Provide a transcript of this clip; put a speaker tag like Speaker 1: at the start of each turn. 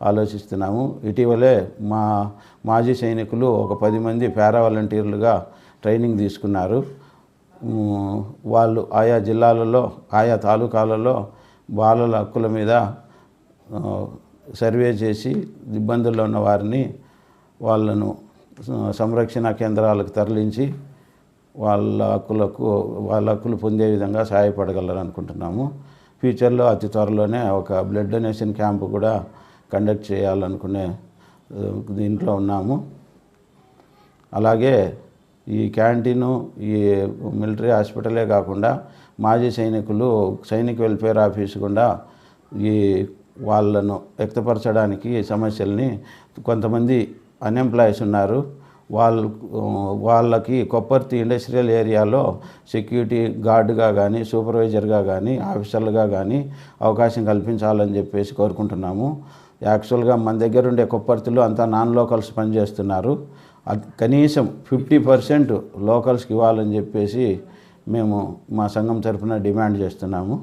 Speaker 1: ఆలోచిస్తున్నాము. ఇటీవలే మా మాజీ సైనికులు ఒక పది మంది పారా వాలంటీర్లుగా ట్రైనింగ్ తీసుకున్నారు. వాళ్ళు ఆయా జిల్లాలలో ఆయా తాలూకాలలో బాలల హక్కుల మీద సర్వే చేసి ఇబ్బందుల్లో ఉన్న వారిని వాళ్ళను సంరక్షణ కేంద్రాలకు తరలించి వాళ్ళ హక్కులకు వాళ్ళ హక్కులు పొందే విధంగా సహాయపడగలరు అనుకుంటున్నాము ఫ్యూచర్లో అతి త్వరలోనే ఒక బ్లడ్ డొనేషన్ క్యాంపు కూడా కండక్ట్ చేయాలనుకునే దీంట్లో ఉన్నాము. అలాగే ఈ క్యాంటీను ఈ మిలిటరీ హాస్పిటలే కాకుండా మాజీ సైనికులు సైనిక వెల్ఫేర్ ఆఫీస్ కూడా ఈ వాళ్ళను వ్యక్తపరచడానికి సమస్యల్ని కొంతమంది అన్ఎంప్లాయీస్ ఉన్నారు. వాళ్ళు వాళ్ళకి కొప్పర్తి ఇండస్ట్రియల్ ఏరియాలో సెక్యూరిటీ గార్డుగా కానీ సూపర్వైజర్గా కానీ ఆఫీసర్లుగా కానీ అవకాశం కల్పించాలని చెప్పేసి కోరుకుంటున్నాము. యాక్చువల్గా మన దగ్గర ఉండే కొప్పర్తిలో అంతా నాన్ లోకల్స్ పనిచేస్తున్నారు. కనీసం ఫిఫ్టీ పర్సెంట్ లోకల్స్కి ఇవ్వాలని చెప్పేసి మేము మా సంఘం తరఫున డిమాండ్ చేస్తున్నాము.